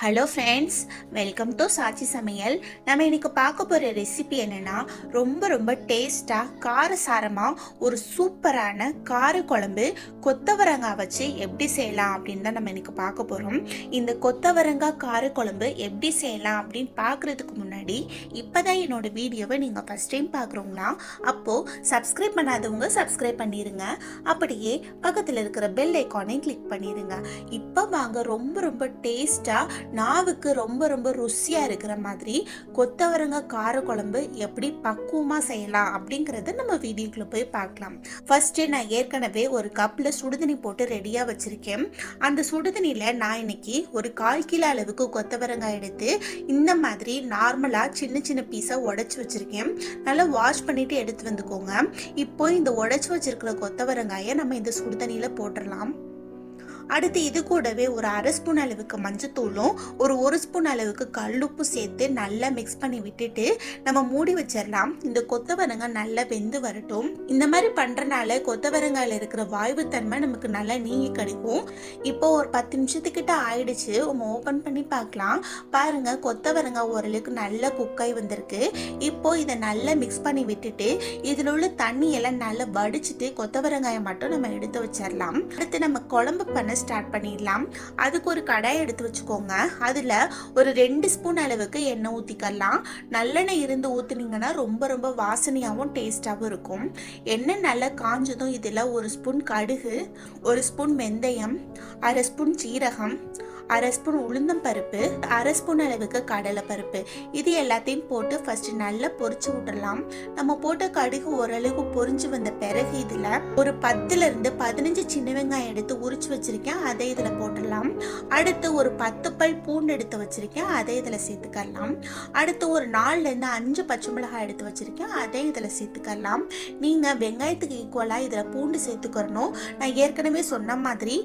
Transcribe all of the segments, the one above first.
Hello friends welcome to Saachi சமையல் நம்ம இன்னைக்கு பார்க்க போகிற ரெசிபி என்னென்னா ரொம்ப ரொம்ப டேஸ்ட்டாக காரசாரமாக ஒரு சூப்பரான கார குழம்பு கொத்தவரங்காய் வச்சு எப்படி செய்யலாம் அப்படின்னு தான் நம்ம இன்னைக்கு பார்க்க போகிறோம் இந்த கொத்தவரங்காய் கார குழம்பு எப்படி செய்யலாம் அப்படின்னு பார்க்குறதுக்கு முன்னாடி இப்போ தான் என்னோடய வீடியோவை நீங்கள் ஃபஸ்ட் டைம் பார்க்குறோங்களா அப்போது சப்ஸ்கிரைப் பண்ணாதவங்க சப்ஸ்கிரைப் பண்ணிடுங்க அப்படியே பக்கத்தில் இருக்கிற பெல் ஐக்கானையும் கிளிக் பண்ணிடுங்க இப்போ வாங்க ரொம்ப ரொம்ப டேஸ்ட்டாக நாவுக்கு ரொம்ப ரொம்ப ருசியாக இருக்கிற மாதிரி கொத்தவரங்காய் கார குழம்பு எப்படி பக்குவமாக செய்யலாம் அப்படிங்கிறத நம்ம வீடியோக்குள்ளே போய் பார்க்கலாம். ஃபர்ஸ்ட்டு நான் ஏற்கனவே ஒரு கப்பில் சுடுதண்ணி போட்டு ரெடியாக வச்சுருக்கேன். அந்த சுடுதண்ணியில் நான் இன்னைக்கு ஒரு கால் கிலோ அளவுக்கு கொத்தவரங்காய் எடுத்து இந்த மாதிரி நார்மலாக சின்ன சின்ன பீஸாக உடச்சி வச்சுருக்கேன். நல்லா வாஷ் பண்ணிவிட்டு எடுத்து வந்துக்கோங்க. இப்போ இந்த உடச்சி வச்சுருக்கிற கொத்தவரங்காயை நம்ம இந்த சுடுதண்ணியில் போட்டுடலாம் அடுத்து இது கூடவே ஒரு அரை ஸ்பூன் அளவுக்கு மஞ்சத்தூளும் ஒரு ஒரு ஸ்பூன் அளவுக்கு கல்லுப்பு சேர்த்து நல்லா மிக்ஸ் பண்ணி விட்டுட்டு நம்ம மூடி வச்சிடலாம். இந்த கொத்தவரங்காய் நல்லா வெந்து வரட்டும். இந்த மாதிரி பண்ணுறனால கொத்தவரங்காயில் இருக்கிற வாய்வு தன்மை நமக்கு நல்லா நீங்கி கிடைக்கும். இப்போ ஒரு பத்து நிமிஷத்துக்கிட்ட ஆயிடுச்சு. நம்ம ஓப்பன் பண்ணி பார்க்கலாம். பாருங்க கொத்தவரங்காய் ஓரளவுக்கு நல்லா குக்காய் வந்திருக்கு. இப்போ இதை நல்லா மிக்ஸ் பண்ணி விட்டுட்டு இதில் உள்ள தண்ணி எல்லாம் நல்லா வடிச்சிட்டு கொத்தவரங்காயை மட்டும் நம்ம எடுத்து வச்சிடலாம். அடுத்து நம்ம குழம்பு பண்ண ஸ்டார்ட் பண்ணிடலாம். அதுக்கு ஒரு கடாய் எடுத்து வச்சுக்கோங்க. அதில் ஒரு ரெண்டு ஸ்பூன் அளவுக்கு எண்ணெய் ஊற்றிக்கலாம் நல்லெண்ணெய் இருந்து ஊற்றுனீங்கன்னா ரொம்ப ரொம்ப வாசனையாகவும் டேஸ்ட்டாகவும் இருக்கும். எண்ணெய் நல்லா காஞ்சதும் இதில் ஒரு ஸ்பூன் கடுகு ஒரு ஸ்பூன் வெந்தயம் அரை ஸ்பூன் சீரகம் அரை ஸ்பூன் உளுந்தம் பருப்பு அரை ஸ்பூன் அளவுக்கு கடலை பருப்பு. இது எல்லாத்தையும் போட்டு ஃபர்ஸ்ட் நல்லா பொரிச்சு விட்டுடலாம் நம்ம போட்ட கடுகு ஓரளவுக்கு பொரிஞ்சு வந்த பிறகு இதில் ஒரு பத்துல இருந்து பதினஞ்சு சின்ன வெங்காயம் எடுத்து உரிச்சு வச்சிருக்கேன். அதை இதில் போட்டுடலாம். அடுத்து ஒரு பத்து பல் பூண்டு எடுத்து வச்சிருக்கேன். அதை இதில் சேர்த்துக்கலாம் அடுத்து ஒரு நாலுலேருந்து அஞ்சு பச்சை மிளகாய் எடுத்து வச்சிருக்கேன். அதை இதில் சேர்த்துக்கலாம் நீங்கள் வெங்காயத்துக்கு ஈக்குவலாக இதில் பூண்டு சேர்த்துக்கிறணும். நான் ஏற்கனவே சொன்ன மாதிரி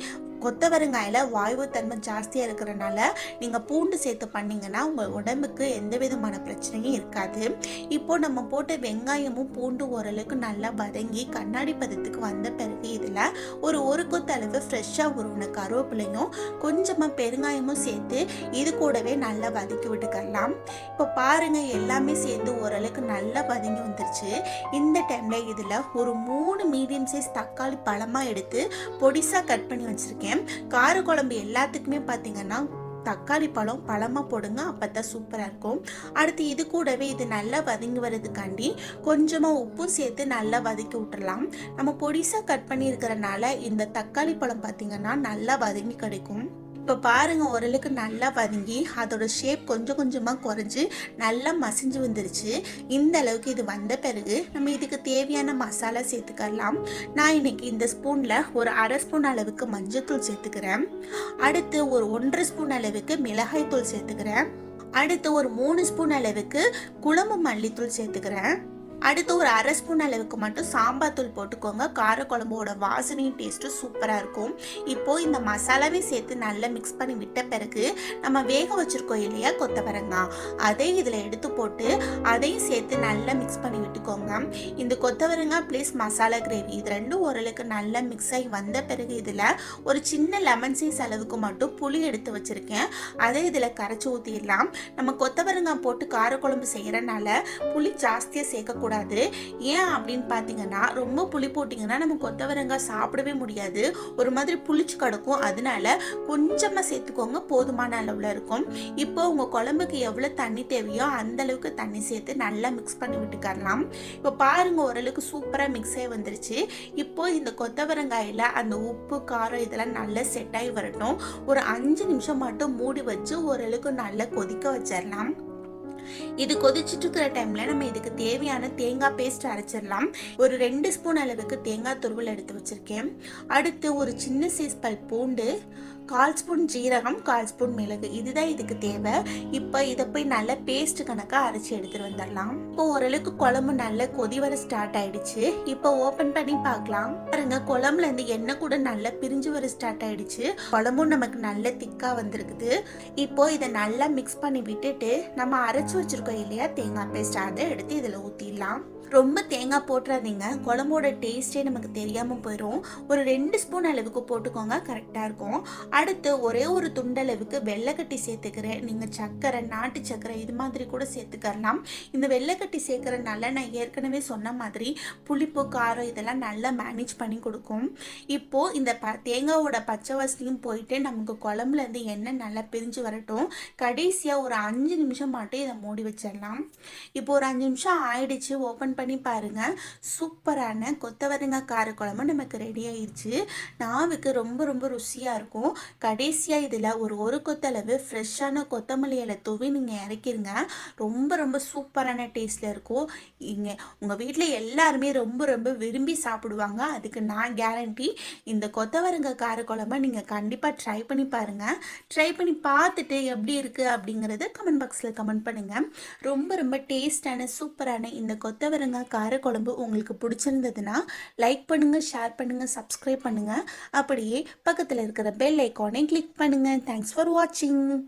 கொத்தவரங்காயில் வாய்வு தன்மை ஜாஸ்தியாக இருக்கிறனால நீங்கள் பூண்டு சேர்த்து பண்ணிங்கன்னா உங்கள் உடம்புக்கு எந்த விதமான பிரச்சனையும் இருக்காது. இப்போ நம்ம போட்ட வெங்காயமும் பூண்டு ஓரளவுக்கு நல்லா வதங்கி கண்ணாடி பதத்துக்கு வந்த பிறகு இதில் ஒரு ஒரு கொத்து அளவு ஃப்ரெஷ்ஷாக உருவின கருவேப்பிலையும் கொஞ்சமாக பெருங்காயமும் சேர்த்து இது கூடவே நல்லா வதக்கி விட்டுக்கலாம். இப்போ பாருங்கள் எல்லாமே சேர்ந்து ஓரளவுக்கு நல்லா வதங்கி வந்துருச்சு. இந்த டைமில் இதில் ஒரு மூணு மீடியம் சைஸ் தக்காளி பழமாக எடுத்து பொடிசாக கட் பண்ணி வச்சுருக்கேன். கார குழம்பு எல்லாத்துக்குமே பார்த்தீங்கன்னா தக்காளி பழம் பழமாக போடுங்க அப்போ தான் சூப்பராக இருக்கும். அடுத்து இது கூடவே இது நல்லா வதங்கி வர்றதுக்காண்டி கொஞ்சமாக உப்பும் சேர்த்து நல்லா வதக்கி விட்டுறலாம். நம்ம பொடிசாக கட் பண்ணியிருக்கிறனால இந்த தக்காளி பழம் பார்த்தீங்கன்னா நல்லா வதங்கி கிடைக்கும். இப்போ பாருங்கள் ஓரளவுக்கு நல்லா வதங்கி அதோட ஷேப் கொஞ்சம் கொஞ்சமாக குறைஞ்சி நல்லா மசிஞ்சு வந்துருச்சு. இந்த அளவுக்கு இது வந்த பிறகு நம்ம இதுக்கு தேவையான மசாலா சேர்த்துக்கலாம். நான் இன்னைக்கு இந்த ஸ்பூனில் ஒரு அரை ஸ்பூன் அளவுக்கு மஞ்சள்தூள் சேர்த்துக்கிறேன். அடுத்து ஒரு ஒன்றரை ஸ்பூன் அளவுக்கு மிளகாய்த்தூள் சேர்த்துக்கிறேன். அடுத்து ஒரு மூணு ஸ்பூன் அளவுக்கு குழம்பு மல்லித்தூள் சேர்த்துக்கிறேன். அடுத்து ஒரு அரை ஸ்பூன் அளவுக்கு மட்டும் சாம்பார் தூள் போட்டுக்கோங்க. காரக்குழம்போட வாசனையும் டேஸ்ட்டும் சூப்பராக இருக்கும். இப்போது இந்த மசாலாவே சேர்த்து நல்லா மிக்ஸ் பண்ணி விட்ட பிறகு நம்ம வேக வச்சிருக்கோம் இல்லையா கொத்தவரங்காய் அதை இதில் எடுத்து போட்டு அதையும் சேர்த்து நல்லா மிக்ஸ் பண்ணி விட்டுக்கோங்க. இந்த கொத்தவரங்காய் ப்ளஸ் மசாலா கிரேவி இது ரெண்டும் ஓரளவுக்கு நல்லா மிக்ஸ் ஆகி வந்த பிறகு இதில் ஒரு சின்ன லெமன் சைஸ் அளவுக்கு மட்டும் புளி எடுத்து வச்சுருக்கேன். அதை இதில் கரைச்சி ஊற்றிடலாம் நம்ம கொத்தவரங்காய் போட்டு காரக்குழம்பு செய்கிறனால புளி ஜாஸ்தியாக சேர்க்கக்கூடாது. கூடாது. ஏன் அப்படின்னு பார்த்தீங்கன்னா ரொம்ப புளி போட்டிங்கன்னா நம்ம கொத்தவரங்காய் சாப்பிடவே முடியாது. ஒரு மாதிரி புளிச்சு கிடக்கும். அதனால கொஞ்சமாக சேர்த்துக்கோங்க. போதுமான அளவில் இருக்கும். இப்போ உங்கள் குழம்புக்கு எவ்வளோ தண்ணி தேவையோ அந்த அளவுக்கு தண்ணி சேர்த்து நல்லா மிக்ஸ் பண்ணி விட்டுக்கரலாம். இப்போ பாருங்க ஓரளவுக்கு சூப்பராக மிக்ஸ் ஆகி வந்துருச்சு. இப்போ இந்த கொத்தவரங்காயில் அந்த உப்பு காரம் இதெல்லாம் நல்லா செட் ஆகி வரட்டும். ஒரு அஞ்சு நிமிஷம் மட்டும் மூடி வச்சு ஓரளவுக்கு நல்லா கொதிக்க வச்சிடலாம் இது கொதிச்சுட்டு இருக்கிற டைம்ல நம்ம இதுக்கு தேவையான தேங்காய் பேஸ்ட் அரைச்சிடலாம். ஒரு ரெண்டு ஸ்பூன் அளவுக்கு தேங்காய் துருவல் எடுத்து வச்சிருக்கேன். அடுத்து ஒரு சின்ன சைஸ் பல் பூண்டு கால் ஸ்பூன் ஜீரகம் கால் ஸ்பூன் மிளகு. இதுதான் இதுக்கு தேவை. இப்போ இதை போய் நல்லா பேஸ்ட் கணக்காக அரைச்சி எடுத்துட்டு வந்துடலாம். இப்போ ஓரளவுக்கு குழம்பு நல்லா கொதி வர ஸ்டார்ட் ஆயிடுச்சு. இப்போ ஓப்பன் பண்ணி பார்க்கலாம். பாருங்க குழம்புல இருந்து எண்ணெய் கூட நல்லா பிரிஞ்சு வர ஸ்டார்ட் ஆயிடுச்சு. குழம்பும் நமக்கு நல்ல திக்கா வந்திருக்குது. இப்போ இதை நல்லா மிக்ஸ் பண்ணி விட்டுட்டு நம்ம அரைச்சி வச்சிருக்கோம் இல்லையா தேங்காய் பேஸ்ட் அதை எடுத்து இதில் ஊற்றிடலாம் ரொம்ப தேங்காய் போட்டுறாதீங்க. குழம்போட டேஸ்ட்டே நமக்கு தெரியாமல் போயிடும் ஒரு ரெண்டு ஸ்பூன் அளவுக்கு போட்டுக்கோங்க கரெக்டாக இருக்கும். அடுத்து ஒரே ஒரு துண்டளவுக்கு வெள்ளைக்கட்டி சேர்த்துக்கிறேன். நீங்கள் சர்க்கரை நாட்டு சர்க்கரை இது மாதிரி கூட சேர்த்துக்கலாம். இந்த வெள்ளைக்கட்டி சேர்க்கறனால நான் ஏற்கனவே சொன்ன மாதிரி புளிப்பு காரம் இதெல்லாம் நல்லா மேனேஜ் பண்ணி கொடுக்கும். இப்போது இந்த ப தேங்காவோட பச்சை வாசனையும் போயிட்டு நமக்கு குழம்புலேருந்து எண்ணெய் நல்லா பிரிஞ்சு வரட்டும். கடைசியாக ஒரு அஞ்சு நிமிஷம் மட்டும் இதை மூடி வச்சிடலாம். இப்போ ஒரு அஞ்சு நிமிஷம் ஆயிடுச்சு ஓப்பன் பண்ணி பாருங்கள் சூப்பரான கொத்தவரங்காய் காரக்குழம்பு நமக்கு ரெடி ஆயிடுச்சு. நாவுக்கு ரொம்ப ரொம்ப ருசியாக இருக்கும். கடைசியாக இதில் ஒரு ஒரு கொத்தளவு ஃப்ரெஷ்ஷான கொத்தமல்லி இலை தூவி நீங்கள் இறக்கிருங்க. ரொம்ப ரொம்ப சூப்பரான டேஸ்ட்டில் இருக்கும். இங்கே உங்கள் வீட்டில் எல்லாருமே ரொம்ப ரொம்ப விரும்பி சாப்பிடுவாங்க. அதுக்கு நான் கேரண்டி இந்த கொத்தவரங்காய் காரக்குழம்ப நீங்கள் கண்டிப்பாக ட்ரை பண்ணி பாருங்கள் ட்ரை பண்ணி பார்த்துட்டு எப்படி இருக்குது அப்படிங்கிறத கமெண்ட் பாக்ஸில் கமெண்ட் பண்ணுங்கள் ரொம்ப ரொம்ப டேஸ்டான சூப்பரான இந்த கொத்தவரங்க கொத்தவரங்காய் காரக்குழம்பு உங்களுக்கு பிடிச்சிருந்ததுன்னா லைக் பண்ணுங்கள் ஷேர் பண்ணுங்கள் சப்ஸ்கிரைப் பண்ணுங்கள் அப்படியே பக்கத்தில் இருக்கிற பெல் ஐக்கானை கிளிக் பண்ணுங்கள் தேங்க்ஸ் ஃபார் வாட்சிங்